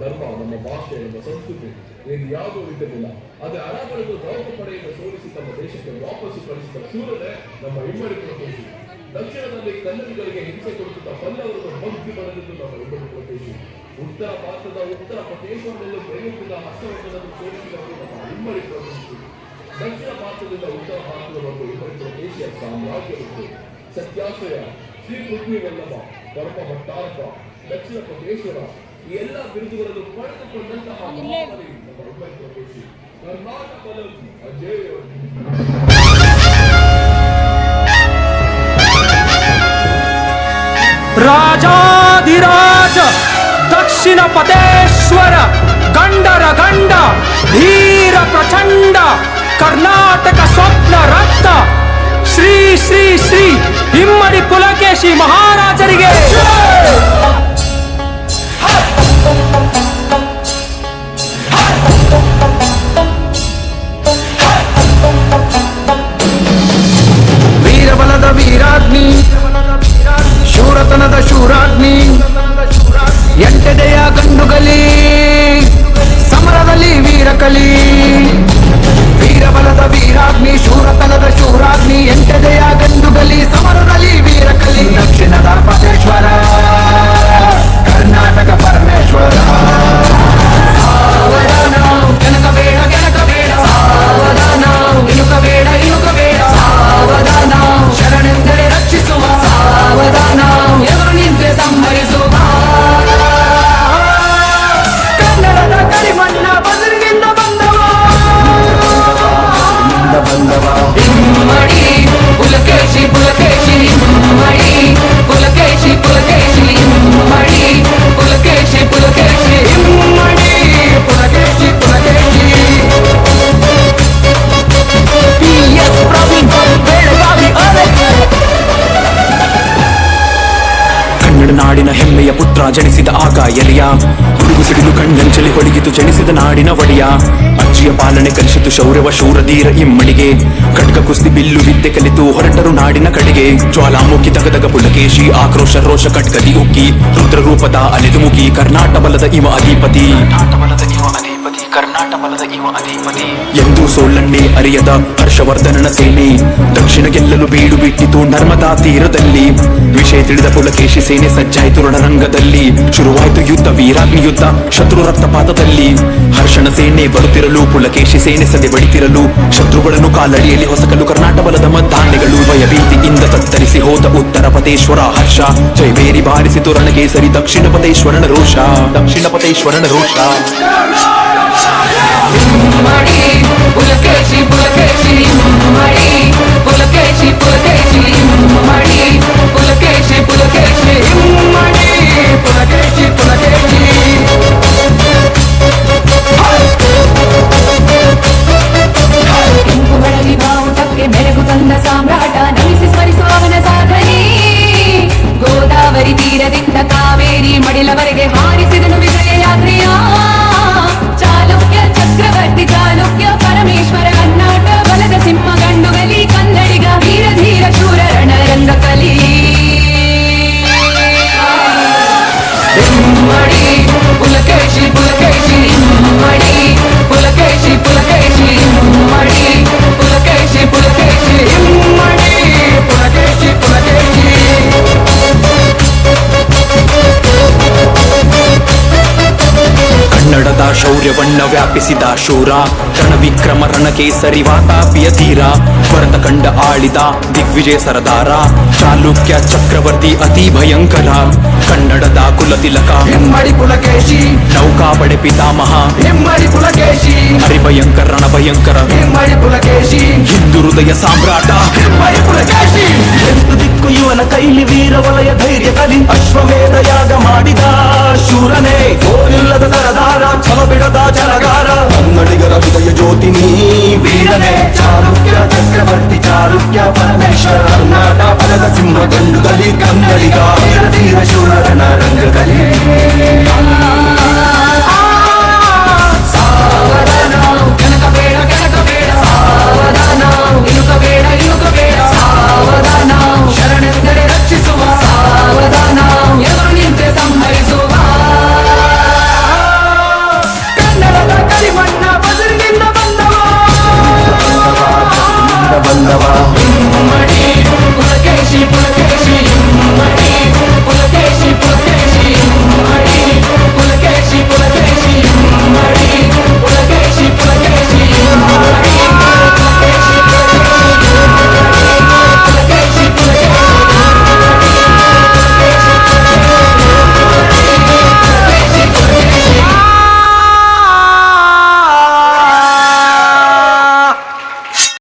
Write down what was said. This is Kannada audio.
ಧರ್ಮ, ನಮ್ಮ ಭಾಷೆ, ನಮ್ಮ ಸಂಸ್ಕೃತಿ ಏನು ಯಾವುದೂ ವಿಧವಿಲ್ಲ ಆದರೆ ಅರಬರದು ಧರ್ಮ ಪಡೆಯನ್ನು ಸೋಲಿಸಿ ತಮ್ಮ ದೇಶಕ್ಕೆ ವಾಪಸ್ಸು ಕಳಿಸಿದ ಶೂರನೇ ನಮ್ಮ ಇಮ್ಮಡಿ ಪ್ರದೇಶಿ ದಕ್ಷಿಣದಲ್ಲಿ ಕನ್ನಡಿಗರಿಗೆ ಹಿಂಸೆ ಕೊಡುತ್ತಿದ್ದ ಪಲ್ಲವರನ್ನು ಭಕ್ತಿ ಬರೆದಿದ್ದು ನಮ್ಮ ಇಮ್ಮಡಿ ಪ್ರದೇಶಿ. ಉತ್ತರ ಭಾರತದ ಉತ್ತರ ಪ್ರದೇಶದಲ್ಲೂ ಬೆಳೆಯುತ್ತಿದ್ದ ಹಸ್ತವನ್ನು ಸೋಲಿಸಿದವರು ನಮ್ಮ ಇಮ್ಮಡಿ ಪ್ರದೇಶಿ. ದಕ್ಷಿಣ ಭಾರತದಿಂದ ಉತ್ತರ ಭಾರತದವರೆಗೂ ಇಮ್ಮಡಿ ಪ್ರದೇಶಿಯ ಸಾಮ್ರಾಜ್ಯವಿತ್ತು. ಸತ್ಯಾಶ್ರಯ ಶ್ರೀ ಪೃಥ್ವಿ ವಲ್ಲಭ ಧರ್ಮ ಭಟ್ಟಾರಕ ದಕ್ಷಿಣ ಪ್ರದೇಶ್ವರ ಈ ಎಲ್ಲ ಬಿರುದುಗಳನ್ನು ಪಡೆದುಕೊಂಡಂತಹ ಕರ್ನಾಟಕದ ಅಜೇಯ ರಾಜಾಧಿರಾಜ ದಕ್ಷಿಣ ಪದೇಶ್ವರ ಗಂಡರ ಗಂಡ ಧೀರ ಪ್ರಚಂಡ ಕರ್ನಾಟಕ ಸ್ವಪ್ನ ರಕ್ತ ಶ್ರೀ ಶ್ರೀ ಶ್ರೀ ಇಮ್ಮಡಿ ಪುಲಕೇಶಿ ಮಹಾರಾಜರಿಗೆ ಕನ್ನಡ ನಾಡಿನ ಹೆಮ್ಮೆಯ ಪುತ್ರ ಜನಿಸಿದ ಆಗ ಎಲೆಯ ಹುಡುಗು ಸಿಡಿಲು ಕಣ್ಣಂಚಲಿ ಹೊಡಿಗಿತು ಜನಿಸಿದ ನಾಡಿನ ಒಡೆಯ. ಅಜ್ಜಿಯ ಪಾಲನೆ ಕಲಿಸಿತು ಶೌರ್ಯವ ಶೂರಧೀರ ಇಮ್ಮಡಿಗೆ. ಖಡ್ಗ ಕುಸ್ತಿ ಬಿಲ್ಲು ವಿದ್ಯೆ ಕಲಿತು ಹೊರಟರು ನಾಡಿನ ಕಡೆಗೆ. ಜ್ವಾಲಾಮುಖಿ ತಗದಗ ಪುಲಕೇಶಿ ಆಕ್ರೋಶ ರೋಷ ಖಡ್ಗದಿ ಉಕ್ಕಿ. ರುದ್ರ ರೂಪದ ಅಲೆದು ಮುಗಿ ಕರ್ನಾಟ ಬಲದ ಇವ ಅಧಿಪತಿ. ಇವ ಅಧಿಪತಿ. ಎಂದು ಸೋಲನ್ನೇ ಅರಿಯದ ಹರ್ಷವರ್ಧನನ ಸೇನೆ. ದಕ್ಷಿಣ ಗೆಲ್ಲಲು ಬೀಡು ಬಿಟ್ಟಿತು ನರ್ಮದಾ ತೀರದಲ್ಲಿ ವಿಷಯ ತಿಳಿದ ಪುಲಕೇಶಿ ಸೇನೆ ಸಜ್ಜಾಯಿತು ರಣರಂಗದಲ್ಲಿ ಶುರುವಾಯಿತು ಯುದ್ಧ ವೀರಾಗ್ನಿ ಯುದ್ಧ ಶತ್ರು ರಕ್ತಪಾತದಲ್ಲಿ ಹರ್ಷಣ ಸೇನೆ ಬರುತ್ತಿರಲು ಪುಲಕೇಶಿ ಸೇನೆ ಸದೆ ಬಡಿತಿರಲು ಶತ್ರುಗಳನ್ನು ಕಾಲಡಿಯಲ್ಲಿ ಹೊಸಕಲು ಕರ್ನಾಟಕ ಬಲದ ಮದ್ದಾನೆಗಳು ಭಯಭೀತಿಯಿಂದ ತತ್ತರಿಸಿ ಹೋದ ಉತ್ತರ ಪತೇಶ್ವರ ಹರ್ಷ ಜೈವೇರಿ ಬಾರಿಸಿತು ರಣಕೇಸರಿ ದಕ್ಷಿಣ ಪತೇಶ್ವರನ ರೋಷ ದಕ್ಷಿಣ ಪತೇಶ್ವರನ ರೋಷ ಮಾಡಿ ಪುಲಕೇಶಿ ಪುಲಕೇಶಿ ಪುಲಕೇಶಿ ಪುಲಕೇಶಿ ಶೌರ್ಯವನ್ನ ವ್ಯಾಪಿಸಿದ ಶೂರ ರಣವಿಕ್ರಮ ರಣಕೇಸರಿ ವಾತಾಪಿಯ ತೀರ ಭರತ ಕಂಡ ಆಳಿದ ದಿಗ್ವಿಜಯ ಸರದಾರ ಚಾಲುಕ್ಯ ಚಕ್ರವರ್ತಿ ಅತಿ ಭಯಂಕರ ಕನ್ನಡದ ಕುಲತಿಲಕ ಹೆಮ್ಮಡಿ ಪುಲಕೇಶಿ ನೌಕಾಪಡೆ ಪಿತಾಮಹ ಹೆಮ್ಮಡಿ ಪುಲಕೇಶಿ ಹರಿಭಯಂಕರ ರಣಭಯಂಕರ ಹೆಮ್ಮಡಿ ಪುಲಕೇಶಿ ಹಿಂದು ಹೃದಯ ಸಾಮ್ರಾಟ ಇವನ ಕೈಲಿ ವೀರವಲಯ ಕಲಿ. ಅಶ್ವಮೇಧ ಯಾಗ ಮಾಡಿದ ಶೂರನೇ. ಓರಿಲ್ಲದ ತರದಾರ ಛಲ ಬಿಡದ ಜಲಗಾರ ಕನ್ನಡಿಗರ வந்தவா